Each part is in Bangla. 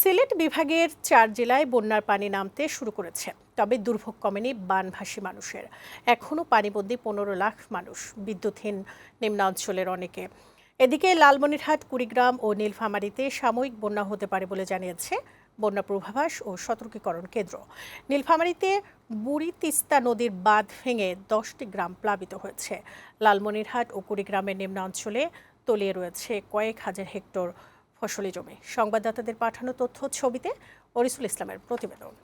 সিলেট বিভাগের চার জেলায় বন্যার পানি নামতে শুরু করেছে, তবে দুর্ভোগ কমেনি বানভাসী মানুষের। এখনও পানিবন্দী পনেরো লাখ মানুষ, বিদ্যুৎহীন নিম্নাঞ্চলের অনেকে। এদিকে লালমনিরহাট, কুড়িগ্রাম ও নীলফামারীতে সাময়িক বন্যা হতে পারে বলে জানিয়েছে বন্যা পূর্বাভাস ও সতর্কীকরণ কেন্দ্র। নীলফামারীতে বুড়ি তিস্তা নদীর বাঁধ ভেঙে দশটি গ্রাম প্লাবিত হয়েছে। লালমনিরহাট ও কুড়িগ্রামের নিম্নাঞ্চলে তলিয়ে রয়েছে কয়েক হাজার হেক্টর ফসলি জমি। সংবাদদাতাদের পাঠানো তথ্য ছবিতে অরিসুল ইসলামের প্রতিবেদন।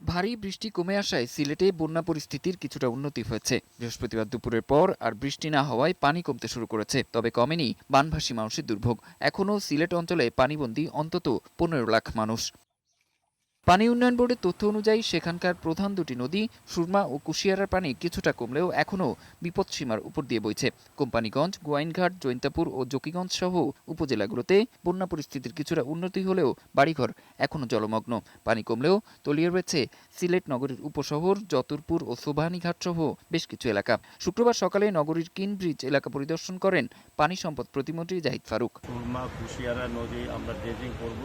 ভারী বৃষ্টি কমে আসায় সিলেটে বন্যা পরিস্থিতির কিছুটা উন্নতি হয়েছে। বৃহস্পতিবার দুপুরের পর আর বৃষ্টি না হওয়ায় পানি কমতে শুরু করেছে, তবে কমেনি বানভাসী মানুষের দুর্ভোগ। এখনও সিলেট অঞ্চলে পানিবন্দী অন্তত পনেরো লাখ মানুষ। পানি উন্নয়ন বোর্ডের তথ্য অনুযায়ী সেখানকার প্রধান দুটি নদী, সুরমা ও কুশিয়ারার পানি কিছুটা কমলেও এখনও বিপদসীমার উপর দিয়ে বইছে। কোম্পানিগঞ্জ, গোয়াইনঘাট, জৈন্তাপুর ও জকিগঞ্জ সহ উপজেলাগুলোতে বন্যা পরিস্থিতির কিছুটা উন্নতি হলেও বাড়িঘর এখনও জলমগ্ন। পানি কমলেও তলিয়ে রয়েছে সিলেট নগরীর উপশহর, যতুরপুর ও সোভানীঘাট সহ বেশ কিছু এলাকা। শুক্রবার সকালে নগরীর কিন ব্রিজ এলাকা পরিদর্শন করেন পানি সম্পদ প্রতিমন্ত্রী জাহিদ ফারুক। কুশিয়ারা নদী আমরা ড্রেজিং করব।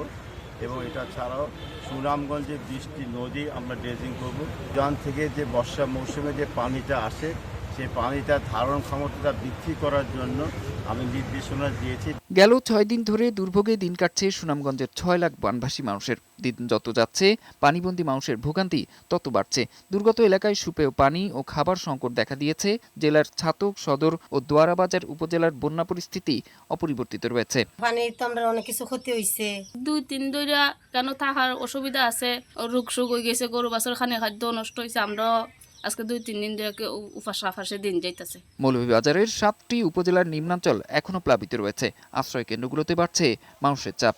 এবং এটা ছাড়াও সুনামগঞ্জের বৃষ্টি নদী আমরা ড্রেজিং করব। যান থেকে যে বর্ষা মৌসুমে যে পানিটা আসে, সেই পানিটা ধারণ ক্ষমতাটা বৃদ্ধি করার জন্য আমি নির্দেশনা দিয়েছি। গেল ছয় দিন ধরে দুর্ভোগে দিন কাটছে সুনামগঞ্জের ছয় লাখ বানভাসী মানুষের। দিন যত যাচ্ছে পানিবন্দী মানুষের ভোগান্তি তত বাড়ছে। দুর্গত এলাকায় সুপেয় পানি ও খাবার সংকট দেখা দিয়েছে। জেলার ছাতক সদর ও দোয়ারাবাজার উপজেলার বন্যা পরিস্থিতি অপরিবর্তিত রয়েছে। পানির তো আমরা অনেক কিছু ক্ষতি হয়েছে দুই তিন দইরা কেন থাকার অসুবিধা আছে? রোগ সোগ হয়ে গেছে গরু বাছর খানে খাদ্য নষ্ট হয়েছে আমরা আজকে দুই তিন দিন ধরে উপাস আফাসে দিন যাইতেছে। মৌলভীবাজারের সাতটি উপজেলার নিম্নাঞ্চল এখনও প্লাবিত রয়েছে। আশ্রয় কেন্দ্রগুলোতে বাড়ছে মানুষের চাপ।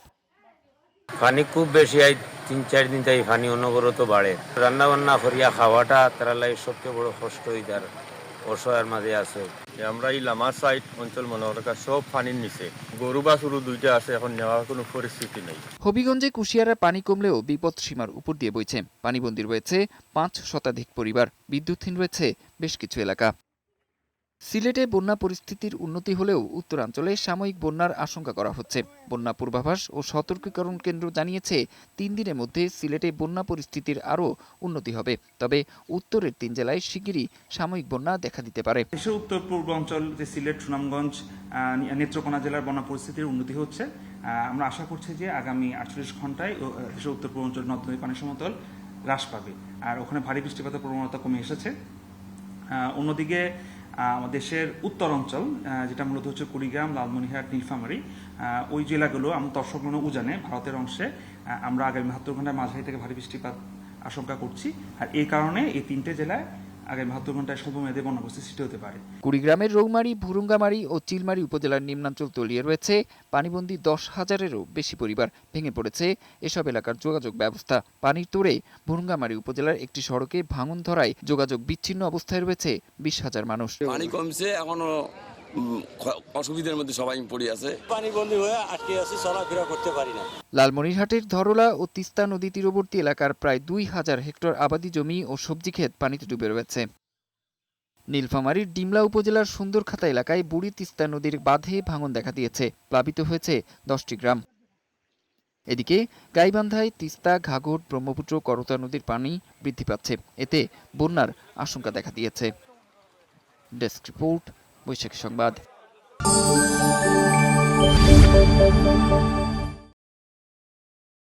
পানি খুব বেশি আই তিন চার দিন তাই পানি অনবরত বাড়ে। রান্না বান্না করিয়া খাওয়াটা তারা লাই সবচেয়ে বড় কষ্ট হয়ে যার অসহায়ের মাঝে আছে। আমরা এই লামা সাইড অঞ্চল মনোরকা সব পানির নিচে। গরু বা শুরু দুইটা আছে এখন নেওয়ার কোনো পরিস্থিতি নেই। হবিগঞ্জে কুশিয়ারা পানি কমলেও বিপদ সীমার উপর দিয়ে বইছে। পানিবন্দী রয়েছে পাঁচ শতাধিক পরিবার। বিদ্যুৎহীন রয়েছে বেশ কিছু এলাকা। সিলেটে বন্যা পরিস্থিতির উন্নতি হলেও উত্তরাঞ্চলে সাময়িক বন্যার আশঙ্কা করা হচ্ছে। বন্যা পূর্বাভাস ও সতর্কীকরণ কেন্দ্র জানিয়েছে, তিন দিনের মধ্যে সিলেটে বন্যা পরিস্থিতির আরও উন্নতি হবে। তবে উত্তরের তিন জেলায় শিগগিরই সাময়িক বন্যা দেখা দিতে পারে। উত্তর পূর্বাঞ্চল যে সিলেট, সুনামগঞ্জ নেত্রকোনা জেলার বন্যা পরিস্থিতির উন্নতি হচ্ছে। আমরা আশা করছি যে আগামী আটচল্লিশ ঘন্টায় দেশের উত্তর পূর্বাঞ্চল নদ নদী পানি সমতল হ্রাস পাবে। আর ওখানে ভারী বৃষ্টিপাতের প্রবণতা কমে এসেছে। অন্যদিকে দেশের উত্তর অঞ্চল যেটা মূলত হচ্ছে কুড়িগ্রাম, লালমনিরহাট, নীলফামারি। ওই জেলাগুলো আমরা দর্শকগণ উজানে, ভারতের অংশে। আমরা আগামী বাহাত্তর ঘন্টায় মাঝারি থেকে ভারী বৃষ্টিপাত আশঙ্কা করছি। আর এই কারণে এই তিনটে জেলায় আগামী বাহাত্তর ঘন্টায় স্বল্প মেয়াদে বন্যা সৃষ্টি হতে পারে। কুড়িগ্রামের রৌমারি ভুরুঙ্গামারি ও চিলমারি উপজেলার নিম্নাঞ্চল তলিয়ে রয়েছে। পানিবন্দী দশ হাজারেরও বেশি পরিবার ভেঙে পড়েছে। এসব এলাকার যোগাযোগ ব্যবস্থা পানির তোড়ে। ভুরুঙ্গামারি উপজেলার একটি সড়কে ভাঙন ধরায় যোগাযোগ বিচ্ছিন্ন অবস্থায় রয়েছে বিশ হাজার মানুষ। পানি কমছে এখনও অসুবিধার মধ্যে সবাই পড়ে আছে। পানিবন্দী হয়ে আটকে আছি চলাফেরা করতে পারি না। লালমনিরহাটের ধরলা ও তিস্তা নদী তীরবর্তী এলাকার প্রায় দুই হাজার হেক্টর আবাদি জমি ও সবজি ক্ষেত পানিতে ডুবে রয়েছে। নীলফামারীর ডিমলা উপজেলার সুন্দরখাতা এলাকায় বুড়ি তিস্তা নদীর বাঁধে ভাঙন দেখা দিয়েছে। প্লাবিত হয়েছে দশটি গ্রাম। এদিকে গাইবান্ধায় তিস্তা ঘাঘর ব্রহ্মপুত্র করতা নদীর পানি বৃদ্ধি পাচ্ছে। এতে বন্যার আশঙ্কা দেখা দিয়েছে। ডেস্ক রিপোর্ট বৈশাখী সংবাদ।